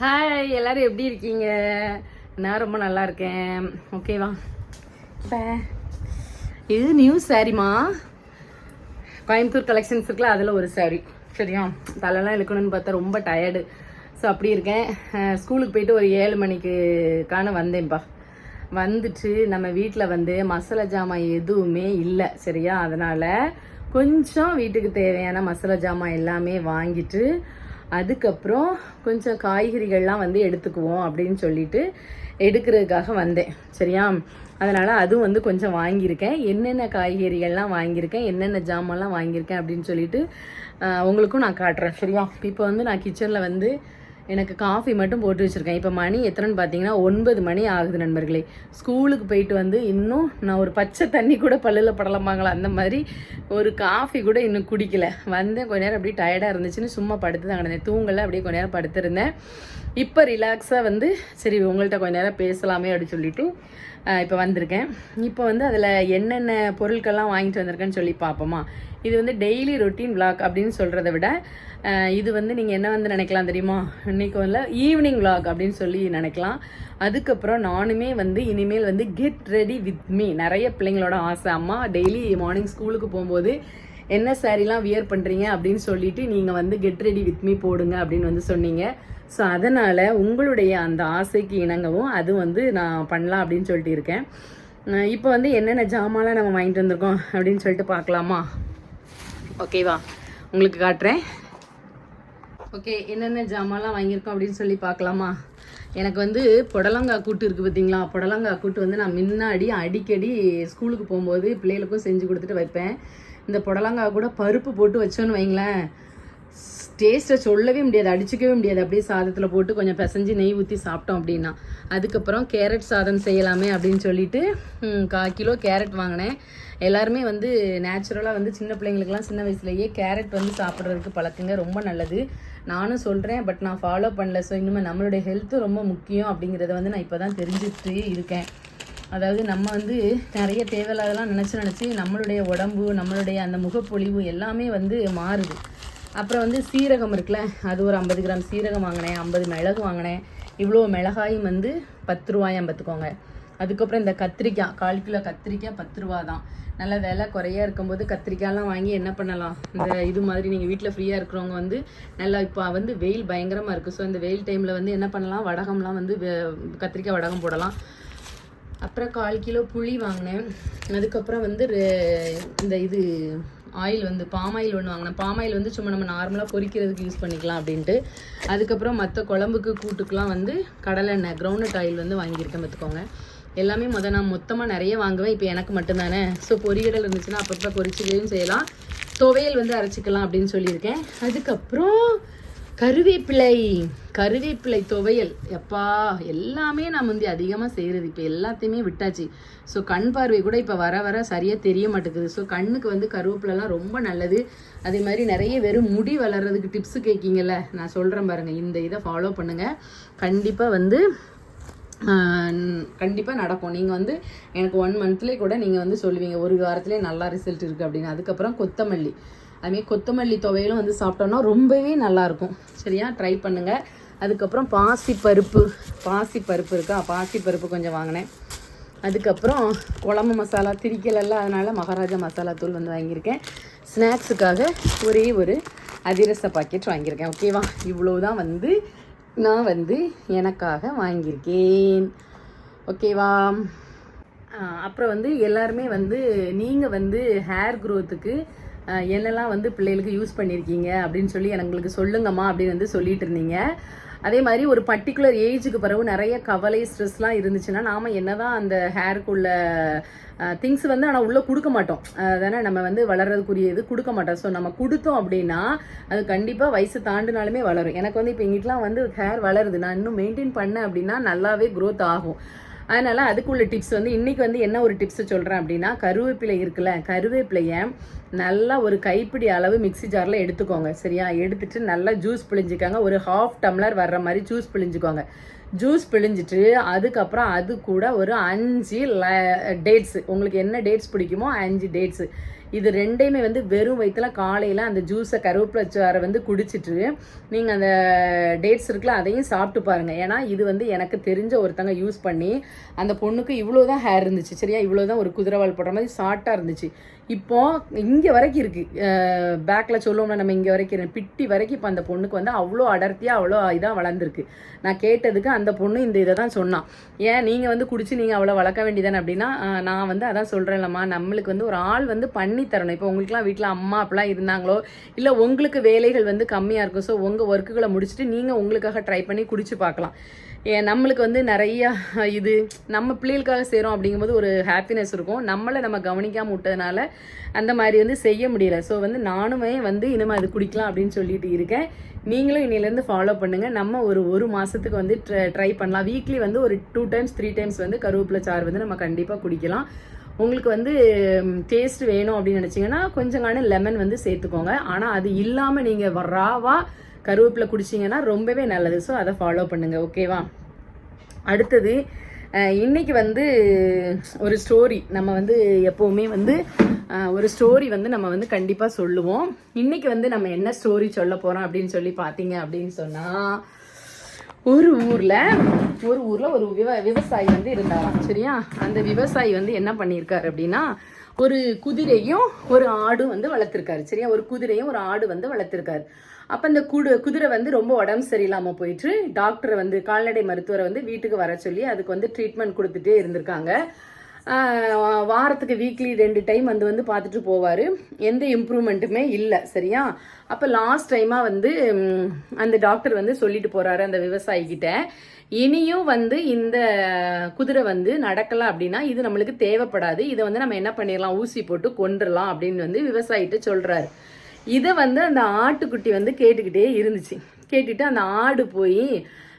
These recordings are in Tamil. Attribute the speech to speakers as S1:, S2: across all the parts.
S1: ஹாய் எல்லாரும் எப்படி இருக்கீங்க? நான் ரொம்ப நல்லா இருக்கேன். ஓகேவா இப்போ இது நியூ சாரிமா கோயம்புத்தூர் கலெக்ஷன்ஸ் இருக்குல்ல அதில் ஒரு சாரி சரியா? தலைலாம் இழுக்கணும்னு பார்த்தா ரொம்ப டயர்டு ஸோ அப்படி இருக்கேன். ஸ்கூலுக்கு போயிட்டு ஒரு ஏழு மணிக்கு காண வந்தேன்ப்பா வந்துட்டு நம்ம வீட்டில் வந்து மசாலா ஜாமான் எதுவுமே இல்லை சரியா? அதனால் கொஞ்சம் வீட்டுக்கு தேவையான மசாலா ஜாமான் எல்லாமே வாங்கிட்டு அதுக்கப்புறம் கொஞ்சம் காய்கறிகள்லாம் வந்து எடுத்துக்குவோம் அப்படின்னு சொல்லிட்டு எடுக்கிறதுக்காக வந்தேன். சரியா? அதனால் அதுவும் வந்து கொஞ்சம் வாங்கியிருக்கேன். என்னென்ன காய்கறிகள்லாம் வாங்கியிருக்கேன்? என்னென்ன ஜாமான்லாம் வாங்கியிருக்கேன் அப்படின்னு சொல்லிட்டு உங்களுக்கும் நான் காட்டுறேன். சரியா? இப்போ வந்து நான் கிச்சனில் வந்து எனக்கு காஃபி மட்டும் போட்டு வச்சுருக்கேன். இப்போ மணி எத்தனைன்னு பார்த்தீங்கன்னா ஒன்பது மணி ஆகுது நண்பர்களே. ஸ்கூலுக்கு போயிட்டு வந்து இன்னும் நான் ஒரு பச்சை தண்ணி கூட பல்லில் படலமாங்களா அந்த மாதிரி ஒரு காஃபி கூட இன்னும் குடிக்கல. வந்தேன் கொஞ்ச நேரம் அப்படியே டயர்டாக இருந்துச்சுன்னு சும்மா படுத்து தான் கிடந்தேன். தூங்கலை அப்படியே கொஞ்ச நேரம் படுத்திருந்தேன். இப்போ ரிலாக்ஸாக வந்து சரி உங்கள்கிட்ட கொஞ்ச நேரம் பேசலாமே அப்படின்னு சொல்லிட்டு இப்போ வந்திருக்கேன். இப்போ வந்து அதில் என்னென்ன பொருட்கள்லாம் வாங்கிட்டு வந்திருக்கேன்னு சொல்லி பார்ப்போமா இது வந்து டெய்லி ரொட்டீன் விளாக் அப்படின்னு சொல்கிறத விட இது வந்து நீங்கள் என்ன வந்து நினைக்கலாம் தெரியுமா? இன்றைக்கும் வந்து ஈவினிங் விளாக் அப்படின்னு சொல்லி நினைக்கலாம். அதுக்கப்புறம் நானுமே வந்து இனிமேல் வந்து கெட் ரெடி வித் மீ நிறைய பிள்ளைங்களோட ஆசை. அம்மா டெய்லி மார்னிங் ஸ்கூலுக்கு போகும்போது என்ன சாரீலாம் வியர் பண்ணுறீங்க அப்படின்னு சொல்லிட்டு நீங்கள் வந்து கெட் ரெடி வித் மீ போடுங்க அப்படின்னு வந்து சொன்னீங்க. ஸோ அதனால் உங்களுடைய அந்த ஆசைக்கு இணங்கவும் அது வந்து நான் பண்ணலாம் அப்படின்னு சொல்லிட்டு இருக்கேன். இப்போ வந்து என்னென்ன ஜாமான்லாம் நம்ம வாங்கிட்டு வந்திருக்கோம் அப்படின்னு சொல்லிட்டு பார்க்கலாமா? ஓகேவா உங்களுக்கு காட்டுறேன். ஓகே என்னென்ன ஜாமான்லாம் வாங்கியிருக்கோம் அப்படின்னு சொல்லி பார்க்கலாமா? எனக்கு வந்து புடலங்காய் கூட்டு இருக்குது பார்த்தீங்களா? புடலங்காய் கூட்டு வந்து நான் முன்னாடி அடிக்கடி ஸ்கூலுக்கு போகும்போது பிள்ளைகளுக்கும் செஞ்சு கொடுத்துட்டு வைப்பேன். இந்த புடலங்காய் கூட பருப்பு போட்டு வச்சோன்னு வைங்களேன். டேஸ்ட்டை சொல்லவே முடியாது அடிச்சுக்கவே முடியாது. அப்படியே சாதத்தில் போட்டு கொஞ்சம் பிசைஞ்சு நெய் ஊற்றி சாப்பிட்டோம் அப்படின்னா. அதுக்கப்புறம் கேரட் சாதம் செய்யலாமே அப்படின்னு சொல்லிட்டு கால் கிலோ கேரட் வாங்கினேன். எல்லாருமே வந்து நேச்சுரலாக வந்து சின்ன பிள்ளைங்களுக்குலாம் சின்ன வயசுலேயே கேரட் வந்து சாப்பிட்றதுக்கு பழக்குங்க ரொம்ப நல்லது. நானும் சொல்கிறேன் பட் நான் ஃபாலோ பண்ணல. ஸோ இன்னுமே நம்மளுடைய ஹெல்த்து ரொம்ப முக்கியம் அப்படிங்கிறத வந்து நான் இப்போ தான் தெரிஞ்சுட்டு இருக்கேன். அதாவது நம்ம வந்து நிறைய தேவையில்லாதெல்லாம் நினச்சி நினச்சி நம்மளுடைய உடம்பு நம்மளுடைய அந்த முகப்பொழிவு எல்லாமே வந்து மாறுது. அப்புறம் வந்து சீரகம் இருக்குல்ல அது ஒரு ஐம்பது கிராம் சீரகம் வாங்கினேன் ஐம்பது மிளகு வாங்கினேன். இவ்வளோ மிளகாயும் வந்து பத்து ரூபாயாம் பார்த்துக்கோங்க அதுக்கப்புறம் இந்த கத்திரிக்காய் கால் கிலோ கத்திரிக்காய் பத்து ரூபா தான். நல்லா விலை குறையா இருக்கும்போது கத்திரிக்காயெலாம் வாங்கி என்ன பண்ணலாம்? இந்த இது மாதிரி நீங்கள் வீட்டில் ஃப்ரீயாக இருக்கிறவங்க வந்து நல்லா இப்போ வந்து வெயில் பயங்கரமாக இருக்குது ஸோ இந்த வெயில் டைமில் வந்து என்ன பண்ணலாம்? வடகம்லாம் வந்து கத்திரிக்காய் வடகம் போடலாம். அப்புறம் கால் கிலோ புளி வாங்கினேன். அதுக்கப்புறம் வந்து இந்த இது ஆயில் வந்து பாம் ஆயில் ஒன்று வாங்கினேன். பாம் ஆயில் வந்து சும்மா நம்ம நார்மலாக பொரிக்கிறதுக்கு யூஸ் பண்ணிக்கலாம் அப்படின்ட்டு. அதுக்கப்புறம் மற்ற குழம்புக்கு கூட்டுக்கெலாம் வந்து கடலெண்ணெய் கிரவுண்ட்நட் ஆயில் வந்து வாங்கியிருக்கேன் பார்த்துக்கோங்க. எல்லாமே முத நான் மொத்தமாக நிறைய வாங்குவேன். இப்போ எனக்கு மட்டும்தானே. ஸோ பொரியல் இருந்துச்சுன்னா அப்பப்போ பொரிச்சுக்கையும் செய்யலாம். துவையல் வந்து அரைச்சிக்கலாம் அப்படின்னு சொல்லியிருக்கேன். அதுக்கப்புறம் கருவேப்பிலை கருவேப்பிலை துவையல். எப்பா எல்லாமே நான் வந்து அதிகமாக செய்கிறது இப்போ எல்லாத்தையுமே விட்டாச்சு. ஸோ கண் பார்வை கூட இப்போ வர வர சரியாக தெரிய மாட்டேங்குது. ஸோ கண்ணுக்கு வந்து கருவேப்பிலைலாம் ரொம்ப நல்லது. அதே மாதிரி நிறைய வெறும் முடி வளர்கிறதுக்கு டிப்ஸு கேட்கிங்கல்ல. நான் சொல்கிறேன் பாருங்கள் இந்த இதை ஃபாலோ பண்ணுங்கள் கண்டிப்பாக வந்து கண்டிப்பாக நடக்கும். நீங்கள் வந்து எனக்கு ஒன் மந்த்லேயே கூட நீங்கள் வந்து சொல்லுவீங்க ஒரு வாரத்துலேயே நல்லா ரிசல்ட் இருக்குது அப்படின்னு. அதுக்கப்புறம் கொத்தமல்லி. அதுமாரி கொத்தமல்லி துவையலும் வந்து சாப்பிட்டோன்னா ரொம்பவே நல்லாயிருக்கும். சரியா? ட்ரை பண்ணுங்கள் அதுக்கப்புறம் பாசி பருப்பு பாசி பருப்பு இருக்கா? பாசி பருப்பு கொஞ்சம் வாங்கினேன். அதுக்கப்புறம் குழம்பு மசாலா திரிக்கலெல்லாம் அதனால் மகாராஜா மசாலா தூள் வந்து வாங்கியிருக்கேன். ஸ்நாக்ஸுக்காக ஒரே ஒரு அதிரச பாக்கெட் வாங்கியிருக்கேன். ஓகேவா இவ்வளோ தான் வந்து நான் வந்து எனக்காக வாங்கியிருக்கேன். ஓகேவா அப்புறம் வந்து எல்லாருமே வந்து நீங்கள் வந்து ஹேர் க்ரோத்துக்கு என்னெல்லாம் வந்து பிள்ளைகளுக்கு யூஸ் பண்ணியிருக்கீங்க அப்படின்னு சொல்லி எங்களுக்கு சொல்லுங்கம்மா அப்படின்னு வந்து சொல்லிட்டு இருந்தீங்க. அதே மாதிரி ஒரு பர்டிகுலர் ஏஜுக்கு பிறகு நிறைய கவலை ஸ்ட்ரெஸ்லாம் இருந்துச்சுன்னா நாம் என்னதான் அந்த ஹேருக்குள்ள திங்ஸ் வந்து ஆனால் உள்ளே கொடுக்க மாட்டோம். அதானே நம்ம வந்து வளர்றதுக்குரிய இது கொடுக்க மாட்டோம். ஸோ நம்ம கொடுத்தோம் அப்படின்னா அது கண்டிப்பாக வயசு தாண்டினாலுமே வளரும். எனக்கு வந்து இப்போ எங்கிட்டலாம் வந்து ஹேர் வளருது. நான் இன்னும் மெயின்டைன் பண்ணேன் அப்படின்னா நல்லாவே க்ரோத் ஆகும். அதனால் அதுக்குள்ள டிப்ஸ் வந்து இன்றைக்கி வந்து என்ன ஒரு டிப்ஸ் சொல்கிறேன் அப்படின்னா கருவேப்பிலை இருக்குல்ல கருவேப்பிலையை நல்லா ஒரு கைப்பிடி அளவு மிக்ஸி ஜாரில் எடுத்துக்கோங்க சரியா? எடுத்துட்டு நல்லா ஜூஸ் பிழிஞ்சுக்கோங்க. ஒரு ஹாஃப் டம்ளர் வர்ற மாதிரி ஜூஸ் பிழிஞ்சுக்கோங்க. ஜூஸ் பிழிஞ்சிட்டு அதுக்கப்புறம் அது கூட ஒரு அஞ்சு டேட்ஸு உங்களுக்கு என்ன டேட்ஸ் பிடிக்குமோ அஞ்சு டேட்ஸு இது ரெண்டையுமே வந்து வெறும் வயிற்றுல காலையில் அந்த ஜூஸை கருவேப்பிலை சாரை வந்து குடிச்சிட்டு நீங்கள் அந்த டேட்ஸ் இருக்குல்ல அதையும் சாப்பிட்டு பாருங்கள் ஏன்னா இது வந்து எனக்கு தெரிஞ்ச ஒருத்தங்க யூஸ் பண்ணி அந்த பொண்ணுக்கு இவ்வளோ தான் ஹேர் இருந்துச்சு சரியா? இவ்வளோ தான் ஒரு குதிரைவால் போடுற மாதிரி ஷார்ட்டாக இருந்துச்சு. இப்போ இங்கே வரைக்கும் இருக்குது பேக்கில் சொல்லுவோம்னா நம்ம இங்கே வரைக்கும் பிட்டி வரைக்கும் இப்போ அந்த பொண்ணுக்கு வந்து அவ்வளோ அடர்த்தியாக அவ்வளோ இதாக வளர்ந்துருக்கு. நான் கேட்டதுக்கு அந்த பொண்ணு இந்த இதை தான் சொன்னான் ஏன்? நீங்கள் வந்து குடிச்சு நீங்கள் அவ்வளோ வளர்க்க வேண்டியதானே அப்படின்னா நான் வந்து அதான் சொல்கிறேன்லம்மா நம்மளுக்கு வந்து ஒரு ஆள் வந்து பண்ண தரணும் இப்போ உங்களுக்குலாம் வீட்டில் அம்மா அப்பெல்லாம் இருந்தாங்களோ இல்லை உங்களுக்கு வேலைகள் வந்து கம்மியாக இருக்கும் ஸோ உங்கள் ஒர்க்குகளை முடிச்சுட்டு நீங்கள் உங்களுக்காக ட்ரை பண்ணி குடிச்சு பார்க்கலாம். ஏன் நம்மளுக்கு வந்து நிறையா இது நம்ம பிள்ளைகளுக்காக செய்கிறோம் அப்படிங்கும்போது ஒரு ஹாப்பினஸ் இருக்கும். நம்மளை நம்ம கவனிக்காமல் விட்டதுனால அந்த மாதிரி வந்து செய்ய முடியல. ஸோ வந்து நானுமே வந்து இனிமேல் அது குடிக்கலாம் அப்படின்னு சொல்லிட்டு இருக்கேன். நீங்களும் இன்னிலேருந்து ஃபாலோ பண்ணுங்கள் நம்ம ஒரு ஒரு மாதத்துக்கு வந்து ட்ரை பண்ணலாம். வீக்லி வந்து ஒரு டூ டைம்ஸ் த்ரீ டைம்ஸ் வந்து கருவேப்பிலை சாறு வந்து நம்ம கண்டிப்பாக குடிக்கலாம். உங்களுக்கு வந்து டேஸ்ட் வேணும் அப்படின்னு நினச்சிங்கன்னா கொஞ்சங்கான லெமன் வந்து சேர்த்துக்கோங்க. ஆனால் அது இல்லாமல் நீங்கள் ராவாக கருவேப்பிலை குடிச்சிங்கன்னா ரொம்பவே நல்லது. ஸோ அதை ஃபாலோ பண்ணுங்கள் ஓகேவா அடுத்தது இன்றைக்கி வந்து ஒரு ஸ்டோரி நம்ம வந்து எப்போவுமே வந்து ஒரு ஸ்டோரி வந்து நம்ம வந்து கண்டிப்பாக சொல்லுவோம். இன்றைக்கி வந்து நம்ம என்ன ஸ்டோரி சொல்ல போகிறோம் அப்படின்னு சொல்லி பார்த்தீங்க அப்படின்னு சொன்னால் ஒரு ஊர்ல ஒரு ஊர்ல ஒரு விவ விவசாயி வந்து இருந்தாராம். சரியா? அந்த விவசாயி வந்து என்ன பண்ணியிருக்காரு அப்படின்னா ஒரு குதிரையும் ஒரு ஆடும் வந்து வளர்த்துருக்காரு. சரியா? ஒரு குதிரையும் ஒரு ஆடு வந்து வளர்த்துருக்காரு. அப்போ அந்த குடு குதிரை வந்து ரொம்ப உடம்பு சரியில்லாமல் போயிட்டு டாக்டரை வந்து கால்நடை மருத்துவரை வந்து வீட்டுக்கு வர சொல்லி அதுக்கு வந்து ட்ரீட்மெண்ட் கொடுத்துட்டே இருந்திருக்காங்க. வாரத்துக்கு வீக்லி ரெண்டு டைம் வந்து வந்து பார்த்துட்டு போவார். எந்த இம்ப்ரூவ்மெண்ட்டுமே இல்லை சரியா? அப்போ லாஸ்ட் டைமாக வந்து அந்த டாக்டர் வந்து சொல்லிட்டு போகிறாரு அந்த விவசாயிக்கிட்ட இனியும் வந்து இந்த குதிரை வந்து நடக்கலை அப்படின்னா இது நம்மளுக்கு தேவைப்படாது. இதை வந்து நம்ம என்ன பண்ணிடலாம் ஊசி போட்டு கொண்டுடலாம் அப்படின்னு வந்து விவசாயிகிட்ட சொல்கிறாரு இதை வந்து அந்த ஆட்டுக்குட்டி வந்து கேட்டுக்கிட்டே இருந்துச்சு. கேட்டுட்டு அந்த ஆடு போய்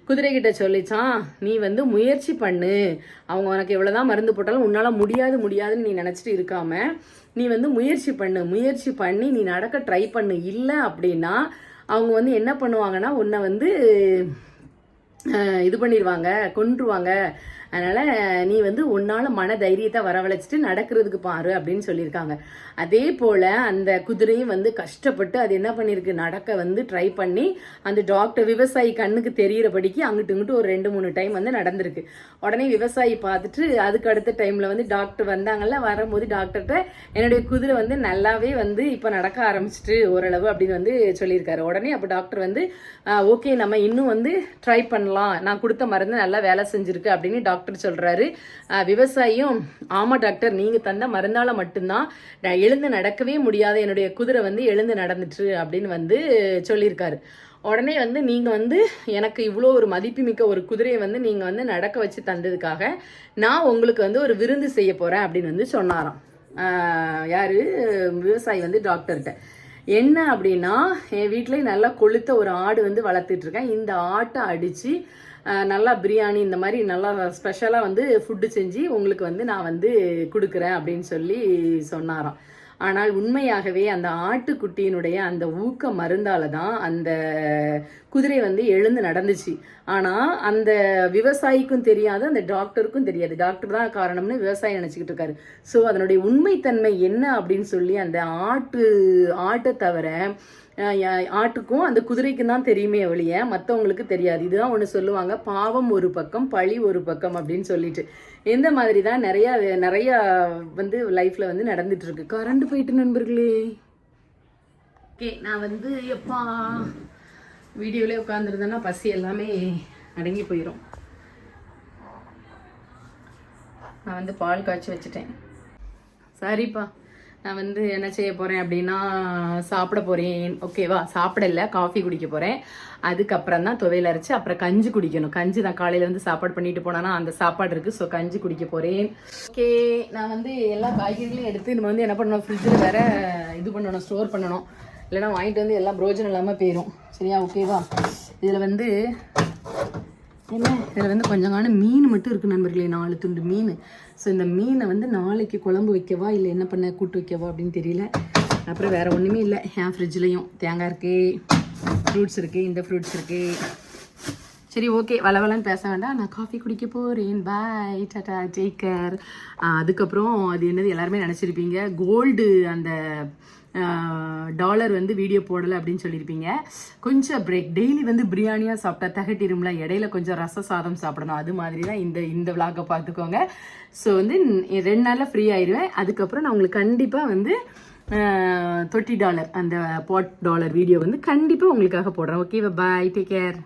S1: குதிரை கிட்ட சொல்லிச்சான் நீ வந்து முயற்சி பண்ணு. அவங்க உனக்கு எவ்வளோதான் மருந்து போட்டாலும் உன்னால் முடியாது முடியாதுன்னு நீ நினச்சிட்டு இருக்காம நீ வந்து முயற்சி பண்ணு. முயற்சி பண்ணி நீ நடக்க ட்ரை பண்ணு. இல்லை அப்படின்னா அவங்க வந்து என்ன பண்ணுவாங்கன்னா உன்னை வந்து இது பண்ணிடுவாங்க கொன்றுவாங்க. அதனால நீ வந்து உன்னால மன தைரியத்தை வரவழைச்சிட்டு நடக்கிறதுக்கு பாரு அப்படின்னு சொல்லியிருக்காங்க. அதே போல அந்த குதிரையும் வந்து கஷ்டப்பட்டு அது என்ன பண்ணிருக்கு நடக்க வந்து ட்ரை பண்ணி அந்த டாக்டர் விவசாயி கண்ணுக்கு தெரியறபடிக்கு அங்கிட்டு இங்கிட்டு ஒரு ரெண்டு மூணு டைம் வந்து நடந்திருக்கு. உடனே விவசாயி பார்த்துட்டு அதுக்கு அடுத்த டைம்ல வந்து டாக்டர் வந்தாங்கல்ல வரும்போது டாக்டர்கிட்ட என்னுடைய குதிரை வந்து நல்லாவே வந்து இப்போ நடக்க ஆரம்பிச்சிட்டு ஓரளவு அப்படின்னு வந்து சொல்லியிருக்காரு. உடனே அப்போ டாக்டர் வந்து ஓகே நம்ம இன்னும் வந்து ட்ரை பண்ணலாம். நான் கொடுத்த மருந்து நல்லா வேலை செஞ்சிருக்கு அப்படின்னு டாக்டர் டாக்டர் சொல்கிறாரு விவசாயியும் ஆமாம் டாக்டர் நீங்கள் தந்த மருந்தால் மட்டும்தான் நான் எழுந்து நடக்கவே முடியாத என்னுடைய குதிரை வந்து எழுந்து நடந்துட்டு அப்படின்னு வந்து சொல்லியிருக்காரு. உடனே வந்து நீங்கள் வந்து எனக்கு இவ்வளோ ஒரு மதிப்புமிக்க ஒரு குதிரையை வந்து நீங்கள் வந்து நடக்க வச்சு தந்ததுக்காக நான் உங்களுக்கு வந்து ஒரு விருந்து செய்ய போகிறேன் அப்படின்னு வந்து சொன்னாராம். யார்? விவசாயி வந்து டாக்டர்கிட்ட. என்ன அப்படின்னா என் வீட்டிலேயே நல்லா கொளுத்த ஒரு ஆடு வந்து வளர்த்துட்ருக்கேன் இந்த ஆட்டை அடித்து நல்லா பிரியாணி இந்த மாதிரி நல்லா ஸ்பெஷலாக வந்து ஃபுட்டு செஞ்சு உங்களுக்கு வந்து நான் வந்து கொடுக்குறேன் அப்படின்னு சொல்லி சொன்னாராம். ஆனால் உண்மையாகவே அந்த ஆட்டுக்குட்டியினுடைய அந்த ஊக்க மருந்தால தான் அந்த குதிரை வந்து எழுந்து நடந்துச்சு. ஆனால் அந்த விவசாயிக்கும் தெரியாது அந்த டாக்டருக்கும் தெரியாது. டாக்டர் தான் காரணம்னு விவசாயி நினச்சிக்கிட்டு இருக்காரு. ஸோ அதனுடைய உண்மைத்தன்மை என்ன அப்படின்னு சொல்லி அந்த ஆட்டு ஆட்டை தவிர ஆட்டுக்கும் அந்த குதிரைக்கும் தான் தெரியுமே ஒழிய மற்றவங்களுக்கு தெரியாது. இதுதான் ஒன்று சொல்லுவாங்க பாவம் ஒரு பக்கம் பழி ஒரு பக்கம் அப்படின்னு சொல்லிட்டு. எந்த மாதிரி தான் நிறையா நிறையா வந்து லைஃப்பில் வந்து நடந்துட்டு இருக்கு. கரண்ட் போயிட்டு நண்பர்களே. ஓகே நான் வந்து எப்பா வீடியோவிலே உட்காந்துருந்தேன்னா பசி எல்லாமே அடங்கி போயிடும் நான் வந்து பால் காய்ச்சி வச்சுட்டேன். சரிப்பா நான் வந்து என்ன செய்ய போறேன் அப்படின்னா சாப்பிட போறேன். ஓகேவா சாப்பிடல காஃபி குடிக்க போகிறேன் அதுக்கப்புறம் தான் துவையல் அரைச்சி அப்புறம் கஞ்சி குடிக்கணும். கஞ்சி தான் காலையில் வந்து சாப்பாடு பண்ணிட்டு போனானா அந்த சாப்பாடு இருக்கு. ஸோ கஞ்சி குடிக்க போறேன். ஓகே நான் வந்து எல்லா காய்கறிகளையும் எடுத்து நம்ம வந்து என்ன பண்ணணும் ஃப்ரிட்ஜில் வேற இது பண்ணணும் ஸ்டோர் பண்ணணும். இல்லைன்னா வாங்கிட்டு வந்து எல்லாம் பிரோஜனம் இல்லாமல் போயிடும் சரியா? ஓகேவா இதில் வந்து என்ன? இதில் வந்து கொஞ்சமான மீன் மட்டும் இருக்குது நண்பர்களே நாலு துண்டு மீன். ஸோ இந்த மீனை வந்து நாளைக்கு குழம்பு வைக்கவா இல்லை என்ன பண்ண கூட்டு வைக்கவா அப்படின்னு தெரியல. அப்புறம் வேறு ஒன்றுமே இல்லை. என் ஃப்ரிட்ஜ்லேயும் தேங்காய் இருக்குது ஃப்ரூட்ஸ் இருக்குது இந்த ஃப்ரூட்ஸ் இருக்குது சரி ஓகே வளவலன்னு பேச வேண்டாம். நான் காஃபி குடிக்க போகிறேன் பாய் டாட்டா டேக் கேர் அதுக்கப்புறம் அது என்னது? எல்லாருமே நினச்சிருப்பீங்க. கோல்டு அந்த டாலர் வந்து வீடியோ போடலை அப்படின்னு சொல்லியிருப்பீங்க. கொஞ்சம் பிரேக் டெய்லி வந்து பிரியாணியாக சாப்பிட்டா தகட்டிரும்ல இடையில கொஞ்சம் ரச சாதம் சாப்பிடணும். அது மாதிரி தான் இந்த இந்த விளாகை பார்த்துக்கோங்க. ஸோ வந்து ரெண்டு நாளில் ஃப்ரீ ஆயிடுவேன் அதுக்கப்புறம் நான் உங்களுக்கு கண்டிப்பாக வந்து தொட்டி டாலர் அந்த பாட் டாலர் வீடியோ வந்து கண்டிப்பாக உங்களுக்காக போடுறேன். Okay bye take care